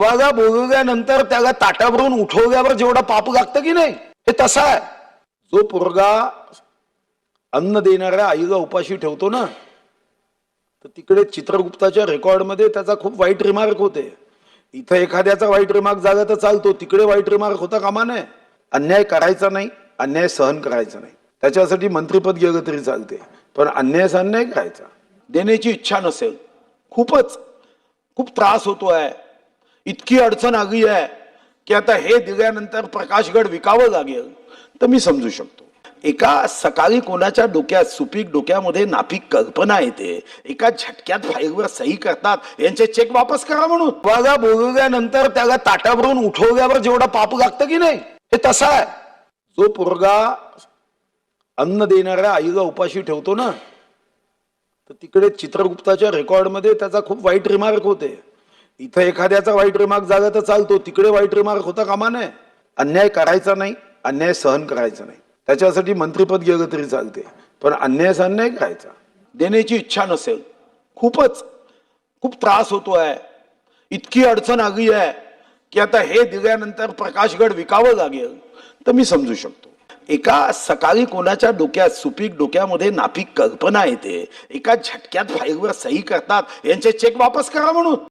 बघा बोगल्यानंतर त्याला ताटावरून उठवल्यावर जेवढा पाप लागतं की नाही हे तसा आहे. जो पोरगा अन्न देणाऱ्या आईला उपाशी ठेवतो ना तर तिकडे चित्रगुप्ताच्या रेकॉर्डमध्ये त्याचा खूप वाईट रिमार्क होते. इथं एखाद्याचा वाईट रिमार्क झाला तर चालतो तिकडे वाईट रिमार्क होता कामा नये. अन्याय करायचा नाही अन्याय सहन करायचा नाही. त्याच्यासाठी मंत्रीपद गेलं तरी चालते पण अन्याय सहन नाही करायचा. देण्याची इच्छा नसेल. खूपच खूप त्रास होतोय. इतकी अडचण आली आहे की आता हे दिल्यानंतर प्रकाशगड विकावं लागेल तर मी समजू शकतो. एका सकाळी कोणाच्या डोक्यात सुपीक डोक्यामध्ये नापीक कल्पना येते एका झटक्यात फाईलवर सही करतात यांचे चेक वापस करा म्हणून. बघा बोलल्यानंतर त्याला ताटावरून उठवल्यावर जेवढा पाप लागतं की नाही हे तसा आहे. जो पोरगा अन्न देणाऱ्या आईला उपाशी ठेवतो ना तर तिकडे चित्रगुप्ताच्या रेकॉर्डमध्ये त्याचा खूप वाईट रिमार्क होते. इथं एखाद्याचा वाईट रिमार्क झाला तर चालतो. तिकडे वाईट रिमार्क होता कामा नये. अन्याय करायचा नाही अन्याय सहन करायचा नाही. त्याच्यासाठी मंत्रीपद गेलं तरी चालते पण अन्याय सहन नाही करायचा. देण्याची इच्छा नसेल. खूपच खूप त्रास होतोय. इतकी अडचण आली आहे की आता हे दिल्यानंतर प्रकाशगड विकावं लागेल तर मी समजू शकतो. एका सकाळी कोणाच्या डोक्यात सुपीक डोक्यामध्ये नापीक कल्पना येते. एका झटक्यात फाईलवर सही करतात. यांचे चेक वापस करा म्हणून.